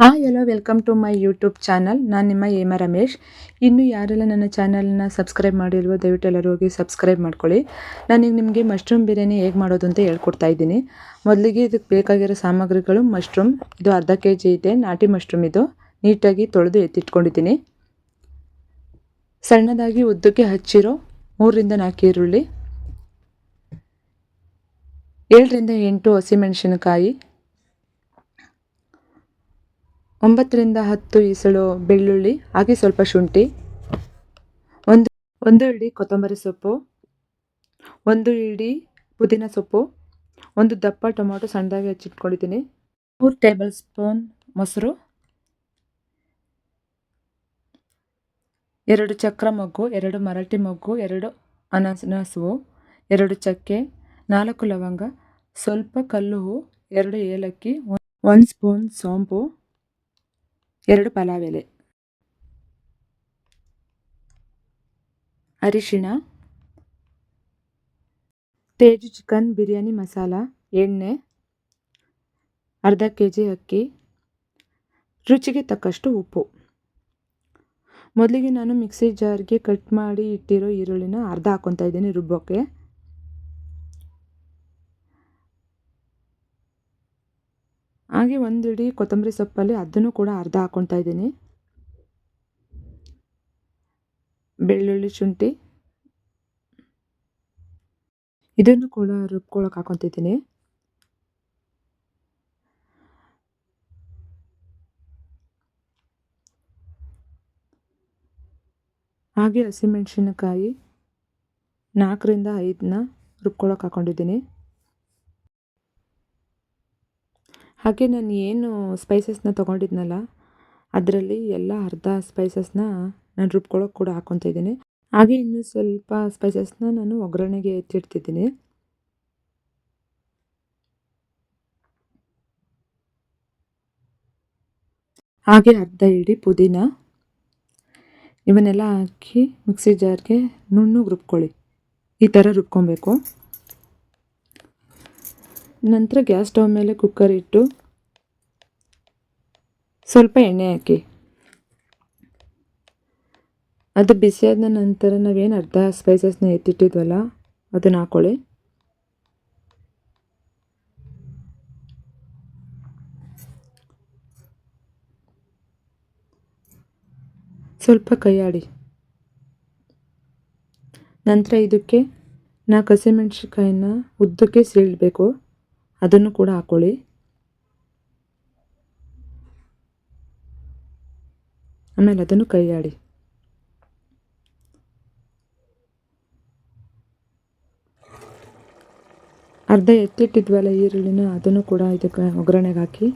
Hi hello welcome to my YouTube channel ನಾನು ನಿಮ್ಮ ಹೇಮ ರಮೇಶ್. ಇನ್ನು ಯಾರೆಲ್ಲ ನನ್ನ ಚಾನಲ್ನ ಸಬ್ಸ್ಕ್ರೈಬ್ ಮಾಡಿಲ್ವೋ, ದಯವಿಟ್ಟು ಎಲ್ಲರೂ ಹೋಗಿ ಸಬ್ಸ್ಕ್ರೈಬ್ ಮಾಡ್ಕೊಳ್ಳಿ. ನಾನೀಗ ನಿಮಗೆ ಮಶ್ರೂಮ್ ಬಿರಿಯಾನಿ ಹೇಗೆ ಮಾಡೋದು ಅಂತ ಹೇಳ್ಕೊಡ್ತಾ ಇದ್ದೀನಿ. ಮೊದಲಿಗೆ ಇದಕ್ಕೆ ಬೇಕಾಗಿರೋ ಸಾಮಗ್ರಿಗಳು ಮಶ್ರೂಮ್ ಇದು ಅರ್ಧ ಕೆ ಜಿ ಇದೆ, ನಾಟಿ ಮಶ್ರೂಮ್ ಇದು. ನೀಟಾಗಿ ತೊಳೆದು ಎತ್ತಿಟ್ಕೊಂಡಿದ್ದೀನಿ. ಸಣ್ಣದಾಗಿ ಉದ್ದಕ್ಕೆ ಹಚ್ಚಿರೋ ಮೂರರಿಂದ ನಾಲ್ಕು ಈರುಳ್ಳಿ. ಏಳರಿಂದ ಎಂಟು ಹಸಿಮೆಣಸಿನಕಾಯಿ. ಒಂಬತ್ತರಿಂದ ಹತ್ತು ಈಸಳು ಬೆಳ್ಳುಳ್ಳಿ, ಹಾಗೆ ಸ್ವಲ್ಪ ಶುಂಠಿ, ಒಂದು ಒಂದು ಇಡಿ ಕೊತ್ತಂಬರಿ ಸೊಪ್ಪು, ಒಂದು ಇಡಿ ಪುದೀನ ಸೊಪ್ಪು, ಒಂದು ದಪ್ಪ ಟೊಮೊಟೊ ಸಣ್ಣದಾಗಿ ಹಚ್ಚಿಟ್ಕೊಂಡಿದ್ದೀನಿ. ಮೂರು ಟೇಬಲ್ ಸ್ಪೂನ್ ಮೊಸರು, ಎರಡು ಚಕ್ರ ಮೊಗ್ಗು, ಎರಡು ಮರಾಠಿ ಮೊಗ್ಗು, ಎರಡು ಅನಾನಸು, ಎರಡು ಚಕ್ಕೆ, ನಾಲ್ಕು ಲವಂಗ, ಸ್ವಲ್ಪ ಕಲ್ಲು ಎರಡು ಏಲಕ್ಕಿ ಒಂದು ಸ್ಪೂನ್ ಸೋಂಪು. ಎರಡು ಪಲಾವ್ ಎಲೆ ಅರಿಶಿಣ, ತೇಜು ಚಿಕನ್, ಬಿರಿಯಾನಿ ಮಸಾಲ, ಎಣ್ಣೆ, ಅರ್ಧ ಕೆ ಜಿ ಅಕ್ಕಿ, ರುಚಿಗೆ ತಕ್ಕಷ್ಟು ಉಪ್ಪು. ಮೊದಲಿಗೆ ನಾನು ಮಿಕ್ಸಿ ಜಾರ್ಗೆ ಕಟ್ ಮಾಡಿ ಇಟ್ಟಿರೋ ಈರುಳ್ಳಿನ ಅರ್ಧ ಹಾಕ್ಕೊತಾ ಇದ್ದೀನಿ ರುಬ್ಬೋಕ್ಕೆ ಹಾಗೆ ಒಂದು ಇಡೀ ಕೊತ್ತಂಬರಿ ಸೊಪ್ಪಲ್ಲಿ ಅದನ್ನು ಕೂಡ ಅರ್ಧ ಹಾಕ್ಕೊತಾ ಇದ್ದೀನಿ. ಬೆಳ್ಳುಳ್ಳಿ ಶುಂಠಿ. ಇದನ್ನು ಕೂಡ ರುಬ್ಕೊಳಕ್ಕೆ ಹಾಕೊತಿದ್ದೀನಿ. ಹಾಗೆ ಹಸಿಮೆಣಸಿನಕಾಯಿ ನಾಲ್ಕರಿಂದ ಐದನ್ನ ರುಬ್ಕೊಳಕ್ಕೆ ಹಾಕೊಂಡಿದ್ದೀನಿ. ಹಾಗೆ ನಾನು ಏನು ಸ್ಪೈಸಸ್ನ ತೊಗೊಂಡಿದ್ನಲ್ಲ, ಅದರಲ್ಲಿ ಎಲ್ಲ ಅರ್ಧ ಸ್ಪೈಸಸ್ನ ನಾನು ರುಬ್ಕೊಳ್ಳೋಕೆ ಕೂಡ ಹಾಕ್ಕೊತ ಇದ್ದೀನಿ. ಹಾಗೆ ಇನ್ನೂ ಸ್ವಲ್ಪ ಸ್ಪೈಸಸ್ನ ನಾನು ಒಗ್ಗರಣೆಗೆ ಎತ್ತಿಡ್ತಿದ್ದೀನಿ. ಹಾಗೆ ಅರ್ಧ ಇಡಿ ಪುದೀನ. ಇವನ್ನೆಲ್ಲ ಹಾಕಿ ಮಿಕ್ಸಿ ಜಾರ್ಗೆ ನುಣ್ಣಗೆ ರುಬ್ಕೊಳ್ಳಿ. ಈ ಥರ ರುಬ್ಕೊಬೇಕು. ನಂತರ ಗ್ಯಾಸ್ ಸ್ಟವ್ ಮೇಲೆ ಕುಕ್ಕರ್ ಇಟ್ಟು ಸ್ವಲ್ಪ ಎಣ್ಣೆ ಹಾಕಿ. ಅದು ಬಿಸಿಯಾದ ನಂತರ ನಾವೇನು ಅರ್ಧ ಸ್ಪೈಸಸ್ನ ಎತ್ತಿಟ್ಟಿದ್ವಲ್ಲ, ಅದನ್ನು ಹಾಕ್ಕೊಳ್ಳಿ ಸ್ವಲ್ಪ ಕೈ ಆಡಿ ನಂತರ ಇದಕ್ಕೆ ನಾ ಹಸಿಮೆಣ್ಸಿನ್ಕಾಯಿನ ಉದ್ದಕ್ಕೆ ಸೀಳಬೇಕು. ಅದನ್ನು ಕೂಡ ಹಾಕ್ಕೊಳ್ಳಿ ಆಮೇಲೆ ಅದನ್ನು ಕೈಯಾಡಿ. ಅರ್ಧ ಎತ್ತಿಟ್ಟಿದ್ವಲ್ಲ ಈರುಳ್ಳಿನ, ಅದನ್ನು ಕೂಡ ಇದಕ್ಕೆ ಒಗ್ಗರಣೆಗೆ ಹಾಕಿ.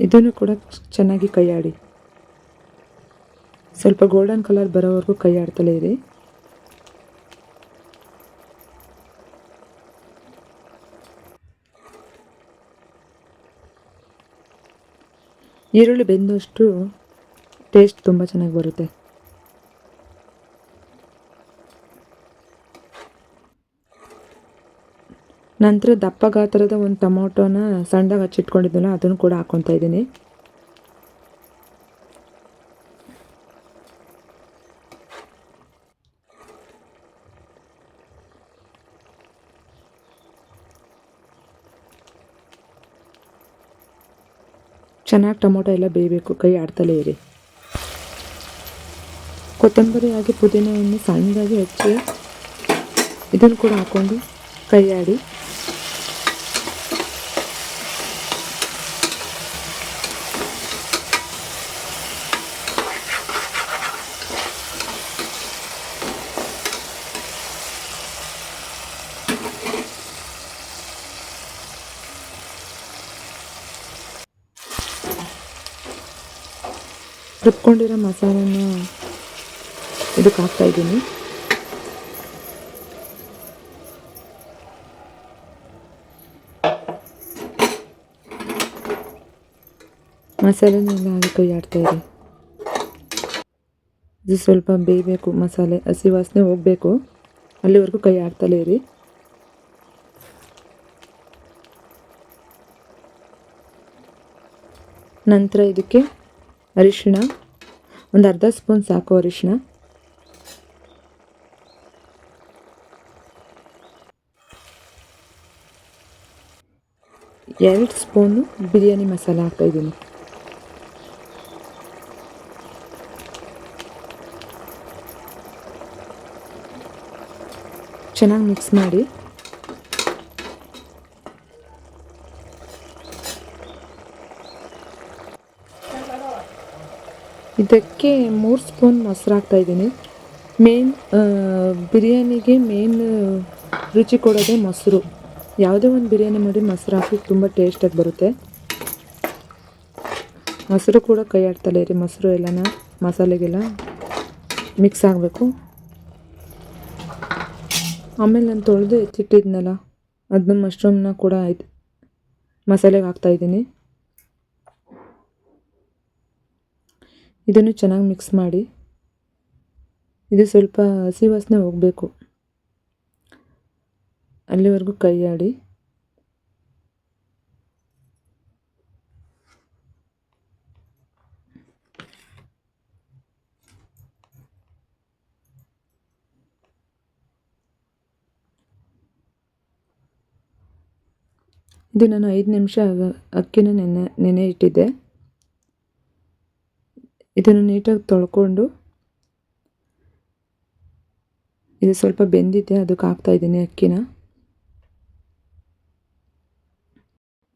ಇದನ್ನು ಕೂಡ ಚೆನ್ನಾಗಿ ಕೈಯಾಡಿ. ಸ್ವಲ್ಪ ಗೋಲ್ಡನ್ ಕಲರ್ ಬರೋವರೆಗೂ ಕೈಯಾಡ್ತಲೇ ಇರಿ. ಈರುಳ್ಳಿ ಬೆಂದಷ್ಟು ಟೇಸ್ಟ್ ತುಂಬ ಚೆನ್ನಾಗಿ ಬರುತ್ತೆ. ನಂತರ ದಪ್ಪ ಗಾತ್ರದ ಒಂದು ಟೊಮೊಟೊನ ಸಣ್ಣದಾಗಿ ಹಚ್ಚಿಟ್ಕೊಂಡಿದ್ದಲ್ಲ ಅದನ್ನು ಕೂಡ ಹಾಕ್ಕೊತಾ ಇದ್ದೀನಿ. ಚೆನ್ನಾಗಿ ಟೊಮೊಟೊ ಎಲ್ಲ ಬೇಯಬೇಕು, ಕೈ ಆಡ್ತಲೇ ಇರಿ. ಕೊತ್ತಂಬರಿ ಹಾಗೆ ಪುದೀನವನ್ನು ಸಣ್ಣದಾಗಿ ಹಚ್ಚಿ ಇದನ್ನು ಕೂಡ ಹಾಕ್ಕೊಂಡು ಕೈ ಆಡಿ ರುಬ್ಕೊಂಡಿರೋ ಮಸಾಲನ ಇದಕ್ಕೆ ಹಾಕ್ತಾಯಿದ್ದೀನಿ ಮಸಾಲೆನೆಲ್ಲ ಹಾಕಿ ಕೈಯಾಡ್ತಾ ಇದೆ ಇದು ಸ್ವಲ್ಪ ಬೇಯಬೇಕು ಮಸಾಲೆ, ಹಸಿ ವಾಸನೆ ಹೋಗಬೇಕು. ಅಲ್ಲಿವರೆಗೂ ಕೈ ಆಡ್ತಲೇ ಇರಿ. ನಂತರ ಇದಕ್ಕೆ ಅರಿಶಿಣ ಒಂದು ಅರ್ಧ ಸ್ಪೂನ್ ಸಾಕು ಅರಿಶಿಣ. ಎರಡು ಸ್ಪೂನು ಬಿರಿಯಾನಿ ಮಸಾಲ ಹಾಕ್ತಾಯಿದ್ದೀನಿ ಚೆನ್ನಾಗಿ ಮಿಕ್ಸ್ ಮಾಡಿ ಇದಕ್ಕೆ ಮೂರು ಸ್ಪೂನ್ ಮೊಸರು ಹಾಕ್ತಾಯಿದ್ದೀನಿ ಮೇನ್ ಬಿರಿಯಾನಿಗೆ ಮೇನ್ ರುಚಿ ಕೊಡೋದೇ ಮೊಸರು. ಯಾವುದೇ ಒಂದು ಬಿರಿಯಾನಿ ಮಾಡಿ ಮೊಸರು ಹಾಕಿ ತುಂಬ ಟೇಸ್ಟಾಗಿ ಬರುತ್ತೆ. ಮೊಸರು ಕೂಡ ಕೈ ಆಡ್ತಲೇ ರೀ ಮೊಸರು ಎಲ್ಲನ ಮಸಾಲೆಗೆಲ್ಲ ಮಿಕ್ಸ್ ಆಗಬೇಕು. ಆಮೇಲೆ ನಾನು ತೊಳೆದು ಎತ್ತಿಟ್ಟಿದ್ನಲ್ಲ ಅದನ್ನ ಮಶ್ರೂಮ್ನ ಕೂಡ ಆಯ್ತು, ಮಸಾಲೆಗೆ ಹಾಕ್ತಾಯಿದ್ದೀನಿ ಇದನ್ನು ಚೆನ್ನಾಗಿ ಮಿಕ್ಸ್ ಮಾಡಿ ಇದು ಸ್ವಲ್ಪ ಹಸಿ ವಾಸನೆ ಹೋಗಬೇಕು. ಅಲ್ಲಿವರೆಗೂ ಕೈ ಆಡಿ ಇದು ನಾನು ಐದು ನಿಮಿಷ ಅಕ್ಕಿನ ನೆನೆ ನೆನೆ ಇಟ್ಟಿದ್ದೆ ಇದನ್ನು ನೀಟಾಗಿ ತೊಳ್ಕೊಂಡು ಇದು ಸ್ವಲ್ಪ ಬೆಂದಿದೆ, ಅದಕ್ಕೆ ಹಾಕ್ತಾ ಇದ್ದೀನಿ ಅಕ್ಕಿನ.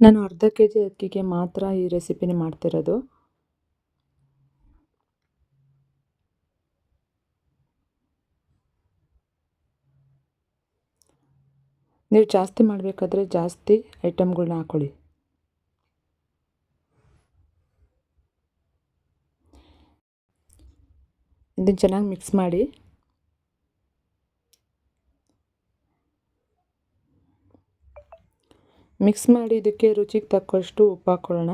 ನಾನು ಅರ್ಧ ಕೆ ಜಿ ಅಕ್ಕಿಗೆ ಮಾತ್ರ ಈ ರೆಸಿಪಿನ ಮಾಡ್ತಿರೋದು. ನೀವು ಜಾಸ್ತಿ ಮಾಡಬೇಕಾದ್ರೆ ಜಾಸ್ತಿ ಐಟಮ್ಗಳನ್ನ ಹಾಕ್ಕೊಳ್ಳಿ ಇದನ್ನು ಚೆನ್ನಾಗಿ ಮಿಕ್ಸ್ ಮಾಡಿ. ಮಿಕ್ಸ್ ಮಾಡಿ ಇದಕ್ಕೆ ರುಚಿಗೆ ತಕ್ಕಷ್ಟು ಉಪ್ಪು ಹಾಕ್ಕೊಳ್ಳೋಣ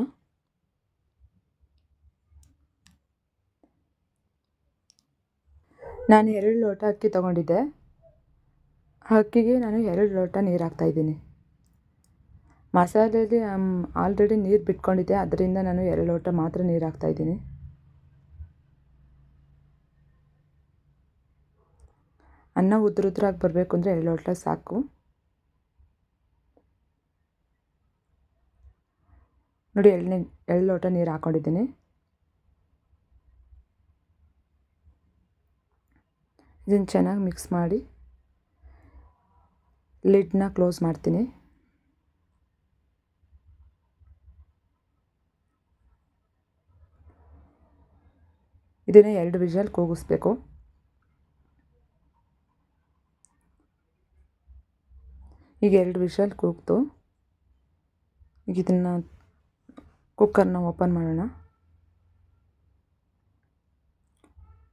ನಾನು ಎರಡು ಲೋಟ ಅಕ್ಕಿ ತೊಗೊಂಡಿದ್ದೆ. ಅಕ್ಕಿಗೆ ನಾನು ಎರಡು ಲೋಟ ನೀರು ಹಾಕ್ತಾಯಿದ್ದೀನಿ ಮಸಾಲೆಯಲ್ಲಿ ಆಲ್ರೆಡಿ ನೀರು ಬಿಟ್ಕೊಂಡಿದ್ದೆ. ಅದರಿಂದ ನಾನು ಎರಡು ಲೋಟ ಮಾತ್ರ ನೀರು ಹಾಕ್ತಾಯಿದ್ದೀನಿ ಅನ್ನ ಉದ್ರುದ್ರಾಗಿ ಬರಬೇಕು ಅಂದರೆ ಎರಡು ಲೋಟ ಸಾಕು. ನೋಡಿ ಎಳ್ಳೆ ಎಳ್ಳು ಲೋಟ ನೀರು ಹಾಕ್ಕೊಂಡಿದ್ದೀನಿ ಇದನ್ನು ಚೆನ್ನಾಗಿ ಮಿಕ್ಸ್ ಮಾಡಿ ಲಿಡ್ನ ಕ್ಲೋಸ್ ಮಾಡ್ತೀನಿ. ಇದನ್ನು ಎರಡು ವಿಷಲ್ ಕೂಗಿಸ್ಬೇಕು. ಈಗ ಎರಡು ವಿಷಲ್ ಕೂಗ್ತು. ಈಗ ಇದನ್ನು ಕುಕ್ಕರ್ನ ಓಪನ್ ಮಾಡೋಣ.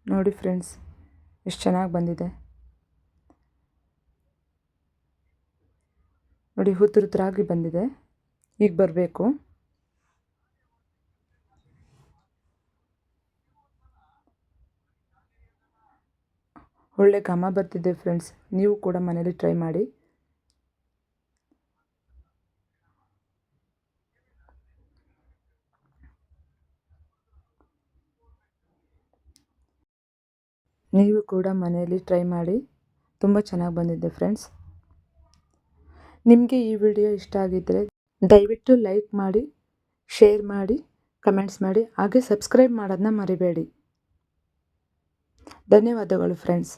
ನೋಡಿ ಫ್ರೆಂಡ್ಸ್ ಎಷ್ಟು ಚೆನ್ನಾಗಿ ಬಂದಿದೆ. ನೋಡಿ ಹುತ್ತುರಾಗಿ ಬಂದಿದೆ. ಈಗ ಬರಬೇಕು. ಒಳ್ಳೆ ಘಮ ಬರ್ತಿದೆ ಫ್ರೆಂಡ್ಸ್ ನೀವು ಕೂಡ ಮನೇಲಿ ಟ್ರೈ ಮಾಡಿ. ನೀವು ಕೂಡ ಮನೆಯಲ್ಲಿ ಟ್ರೈ ಮಾಡಿ. ತುಂಬ ಚೆನ್ನಾಗಿ ಬಂದಿದೆ ಫ್ರೆಂಡ್ಸ್ ನಿಮಗೆ ಈ ವಿಡಿಯೋ ಇಷ್ಟ ಆಗಿದ್ದರೆ ದಯವಿಟ್ಟು ಲೈಕ್ ಮಾಡಿ ಶೇರ್ ಮಾಡಿ ಕಮೆಂಟ್ಸ್ ಮಾಡಿ, ಹಾಗೆ ಸಬ್ಸ್ಕ್ರೈಬ್ ಮಾಡೋದನ್ನ ಮರಿಬೇಡಿ. ಧನ್ಯವಾದಗಳು ಫ್ರೆಂಡ್ಸ್